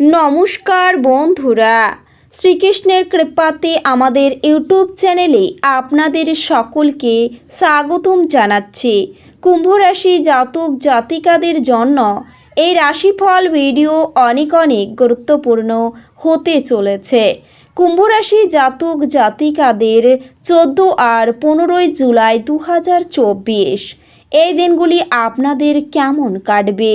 নমস্কার বন্ধুরা। শ্রীকৃষ্ণের কৃপাতে আমাদের ইউটিউব চ্যানেলে আপনাদের সকলকে স্বাগতম জানাচ্ছি। কুম্ভ রাশি জাতক জাতিকাদের জন্য এই রাশিফল ভিডিও অনেক অনেক গুরুত্বপূর্ণ হতে চলেছে। কুম্ভ রাশি জাতক জাতিকাদের চোদ্দ আর পনেরোই জুলাই দু হাজার চব্বিশ। এই দিনগুলি আপনাদের কেমন কাটবে?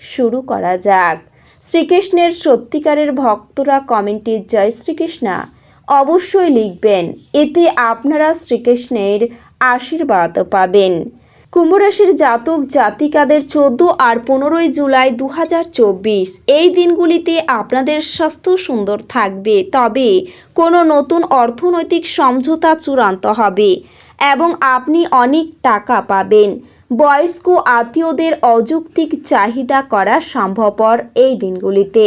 শুরু করা যাক। শ্রীকৃষ্ণের সত্যিকারের ভক্তরা কমেন্টে জয় শ্রীকৃষ্ণা। অবশ্যই লিখবেন, এতে আপনারা শ্রীকৃষ্ণের আশীর্বাদ পাবেন। কুম্ভরাশির জাতক জাতিকাদের চোদ্দ আর পনেরোই জুলাই দু হাজার চব্বিশ, এই দিনগুলিতে আপনাদের স্বাস্থ্য সুন্দর থাকবে, তবে কোনো নতুন অর্থনৈতিক সমঝোতা চূড়ান্ত হবে এবং আপনি অনেক টাকা পাবেন। বয়স্ক আত্মীয়দের অযৌক্তিক চাহিদা করা সম্ভবপর এই দিনগুলিতে।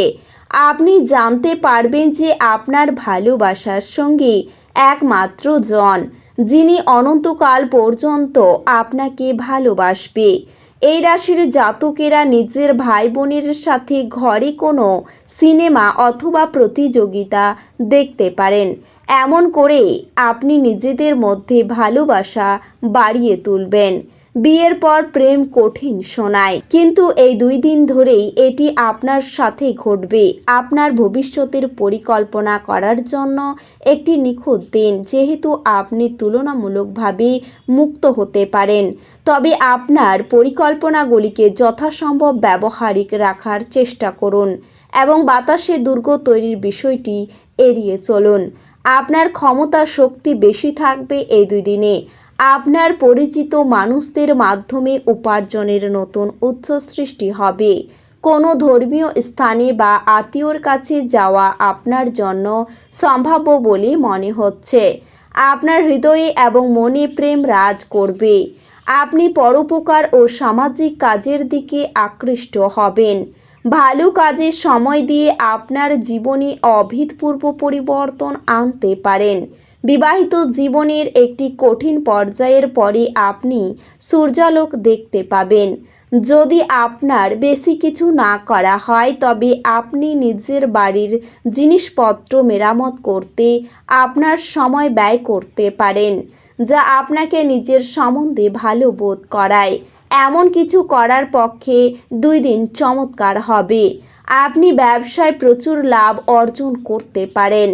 আপনি জানতে পারবেন যে আপনার ভালোবাসার সঙ্গী একমাত্র জন, যিনি অনন্তকাল পর্যন্ত আপনাকে ভালোবাসবে। এই রাশির জাতকেরা নিজের ভাই বোনের সাথে ঘরে কোনো সিনেমা অথবা প্রতিযোগিতা দেখতে পারেন। এমন করে আপনি নিজেদের মধ্যে ভালোবাসা বাড়িয়ে তুলবেন। বিয়ের পর প্রেম কঠিন শোনায় কিন্তু এই দুই দিন ধরেই এটি আপনার সাথে ঘটবে। আপনার ভবিষ্যতের পরিকল্পনা করার জন্য একটি নিখুঁত দিন, যেহেতু আপনি তুলনামূলকভাবে মুক্ত হতে পারেন। তবে আপনার পরিকল্পনাগুলিকে যথাসম্ভব ব্যবহারিক রাখার চেষ্টা করুন এবং বাতাসে দুর্গ তৈরির বিষয়টি এড়িয়ে চলুন। আপনার ক্ষমতা শক্তি বেশি থাকবে এই দুই দিনে। আপনার পরিচিত মানুষদের মাধ্যমে উপার্জনের নতুন উৎস সৃষ্টি হবে। কোনো ধর্মীয় স্থানে বা আত্মীয়র কাছে যাওয়া আপনার জন্য সম্ভাব্য বলে মনে হচ্ছে। আপনার হৃদয়ে এবং মনে প্রেম রাজ করবে। আপনি পরোপকার ও সামাজিক কাজের দিকে আকৃষ্ট হবেন। ভালো কাজে সময় দিয়ে আপনার জীবনে অভূতপূর্ব পরিবর্তন আনতে পারেন। বিবাহিত জীবনের একটি কঠিন পর্যায়ের পরে আপনি সূর্যালোক দেখতে পাবেন। যদি আপনার বেশি কিছু না করা হয়, তবে আপনি নিজের বাড়ির জিনিসপত্র মেরামত করতে আপনার সময় ব্যয় করতে পারেন, যা আপনাকে নিজের সম্বন্ধে ভালো বোধ করায়। এমন কিছু করার পক্ষে দুই দিন চমৎকার হবে। আপনি ব্যবসায় প্রচুর লাভ অর্জন করতে পারেন।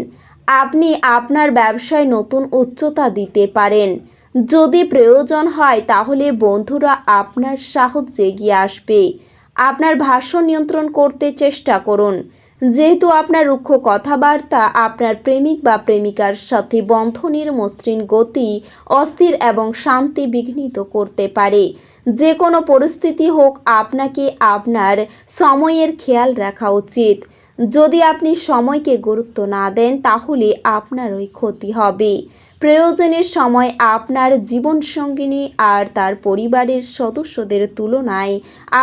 আপনি আপনার ব্যবসায় নতুন উচ্চতা দিতে পারেন। যদি প্রয়োজন হয়, তাহলে বন্ধুরা আপনার সাহায্যে এগিয়ে আসবে। আপনার ভাষ্য নিয়ন্ত্রণ করতে চেষ্টা করুন। যেহেতু আপনার রুক্ষ কথাবার্তা, আপনার প্রেমিক বা প্রেমিকার সাথে বন্ধনের মসৃণ গতি অস্থির এবং শান্তি বিঘ্নিত করতে পারে। যে কোনো পরিস্থিতি হোক, আপনাকে আপনার সময়ের খেয়াল রাখা উচিত। যদি আপনি সময়কে গুরুত্ব না দেন, তাহলে আপনারই ক্ষতি হবে। প্রয়োজনের সময় আপনার জীবনসঙ্গিনী আর তার পরিবারের সদস্যদের তুলনায়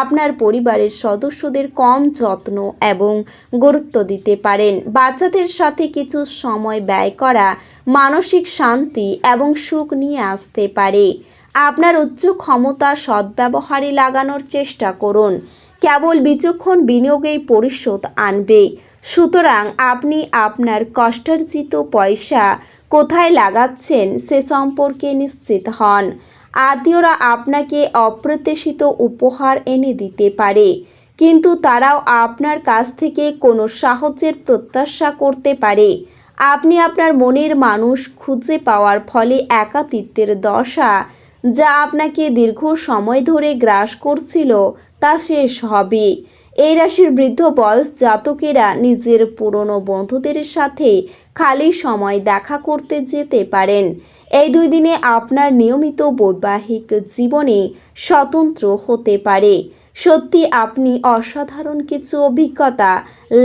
আপনার পরিবারের সদস্যদের কম যত্ন এবং গুরুত্ব দিতে পারেন। বাচ্চাদের সাথে কিছু সময় ব্যয় করা মানসিক শান্তি এবং সুখ নিয়ে আসতে পারে। আপনার উচ্চ ক্ষমতা সদ্ব্যবহারে লাগানোর চেষ্টা করুন। কেবল বিচক্ষণ বিনিয়োগেই পরিশোধ আনবে সুতরাং আপনি আপনার কষ্টার্জিত পয়সা কোথায় লাগাচ্ছেন সে সম্পর্কে নিশ্চিত হন। আত্মীয়রা আপনাকে অপ্রত্যাশিত উপহার এনে দিতে পারে, কিন্তু তারাও আপনার কাছ থেকে কোনো সাহায্যের প্রত্যাশা করতে পারে। আপনি আপনার মনের মানুষ খুঁজে পাওয়ার ফলে একাতিত্বের দশা যা আপনাকে দীর্ঘ সময় ধরে গ্রাস করছিল, তা শেষ হবে। এই রাশির বৃদ্ধ বয়স জাতকেরা নিজের পুরনো বন্ধুদের সাথে খালি সময় দেখা করতে যেতে পারেন। এই দুই দিনে আপনার নিয়মিত বৈবাহিক জীবনে স্বতন্ত্র হতে পারে। সত্যি আপনি অসাধারণ কিছু অভিজ্ঞতা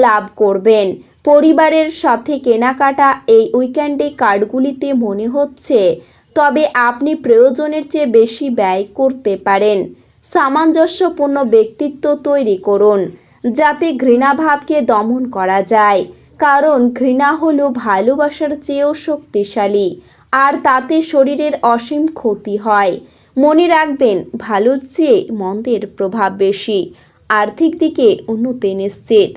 লাভ করবেন। পরিবারের সাথে কেনাকাটা এই উইকেন্ডে কার্ডগুলিতে মনে হচ্ছে তবে আপনি প্রয়োজনের চেয়ে বেশি ব্যয় করতে পারেন। সামঞ্জস্যপূর্ণ ব্যক্তিত্ব তৈরি করুন, যাতে ঘৃণাভাবকে দমন করা যায়। কারণ ঘৃণা হলো ভালোবাসার চেয়েও শক্তিশালী, আর তাতে শরীরের অসীম ক্ষতি হয়। মনে রাখবেন, ভালোর চেয়ে মন্দের প্রভাব বেশি, আর্থিক দিকে উন্নতি নিশ্চিত।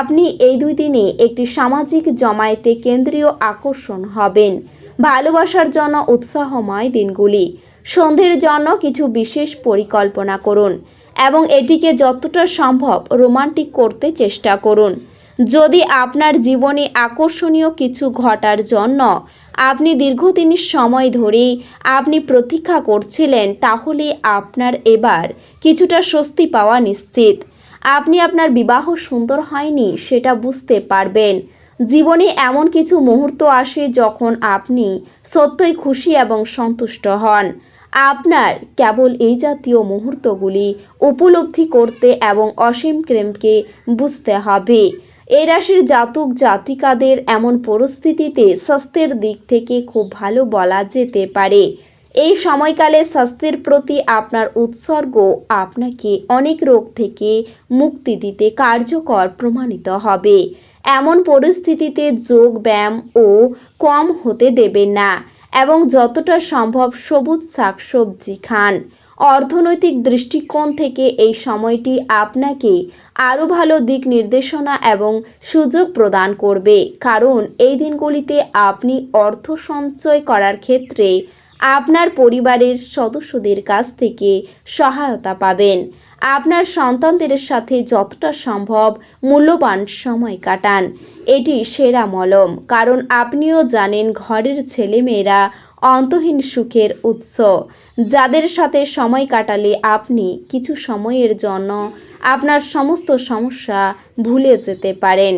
আপনি এই দুই দিনে একটি সামাজিক জমায়েতে কেন্দ্রীয় আকর্ষণ হবেন। ভালোবাসার জন্য উৎসাহময় দিনগুলি। সন্ধ্যের জন্য কিছু বিশেষ পরিকল্পনা করুন এবং এটিকে যতটা সম্ভব রোমান্টিক করতে চেষ্টা করুন। যদি আপনার জীবনে আকর্ষণীয় কিছু ঘটার জন্য আপনি দীর্ঘদিনের সময় ধরে আপনি প্রতীক্ষা করছিলেন, তাহলে আপনার এবার কিছুটা স্বস্তি পাওয়া নিশ্চিত। আপনি আপনার বিবাহ সুন্দর হয়নি, সেটা বুঝতে পারবেন। জীবনে এমন কিছু মুহূর্ত আসে যখন আপনি সত্যই খুশি এবং সন্তুষ্ট হন। আপনার কেবল এই জাতীয় মুহূর্তগুলি উপলব্ধি করতে এবং অসীম প্রেমকে বুঝতে হবে। এই রাশির জাতক জাতিকাদের এমন পরিস্থিতিতে স্বাস্থ্যের দিক থেকে খুব ভালো বলা যেতে পারে। এই সময়কালে স্বাস্থ্যের প্রতি আপনার উৎসর্গ আপনাকে অনেক রোগ থেকে মুক্তি দিতে কার্যকর প্রমাণিত হবে। এমন পরিস্থিতিতে যোগ ব্যায়াম ও কম হতে দেবেন না এবং যতটা সম্ভব সবুজ শাকসবজি খান। অর্থনৈতিক দৃষ্টিকোণ থেকে এই সময়টি আপনাকে আরও ভালো দিক নির্দেশনা এবং সুযোগ প্রদান করবে। কারণ এই দিনগুলিতে আপনি অর্থ সঞ্চয় করার ক্ষেত্রে আপনার পরিবারের সদস্যদের কাছ থেকে সহায়তা পাবেন। আপনার সন্তানদের সাথে যতটা সম্ভব মূল্যবান সময় কাটান। এটি সেরা মলম, কারণ আপনিও জানেন ঘরের ছেলেমেয়েরা অন্তহীন সুখের উৎস। যাদের সাথে সময় কাটালে আপনি কিছু সময়ের জন্য আপনার সমস্ত সমস্যা ভুলে যেতে পারেন।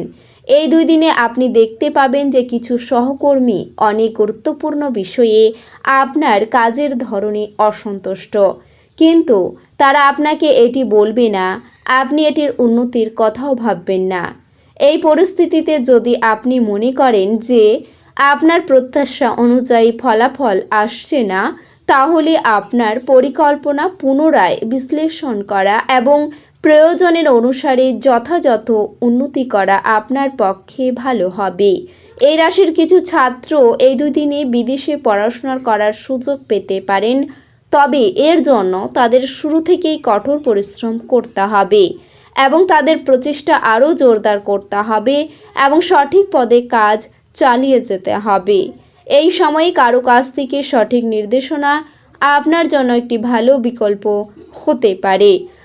এই দুই দিনে আপনি দেখতে পাবেন যে কিছু সহকর্মী অনেক গুরুত্বপূর্ণ বিষয়ে আপনার কাজের ধরনে অসন্তুষ্ট। কিন্তু তারা আপনাকে এটি বলবে না। আপনি এটির উন্নতির কথাও ভাববেন না। এই পরিস্থিতিতে যদি আপনি মনে করেন যে আপনার প্রত্যাশা অনুযায়ী ফলাফল আসছে না, তাহলে আপনার পরিকল্পনা পুনরায় বিশ্লেষণ করা এবং প্রয়োজনের অনুসারে যথাযথ উন্নতি করা আপনার পক্ষে ভালো হবে। এই রাশির কিছু ছাত্র এই দুই দিনে বিদেশে পড়াশোনা করার সুযোগ পেতে পারেন। তবে এর জন্য তাদের শুরু থেকেই কঠোর পরিশ্রম করতে হবে এবং তাদের প্রচেষ্টা আরও জোরদার করতে হবে এবং সঠিক পদে কাজ চালিয়ে যেতে হবে। এই সময়ে কারও কাছ থেকে সঠিক নির্দেশনা আপনার জন্য একটি ভালো বিকল্প হতে পারে।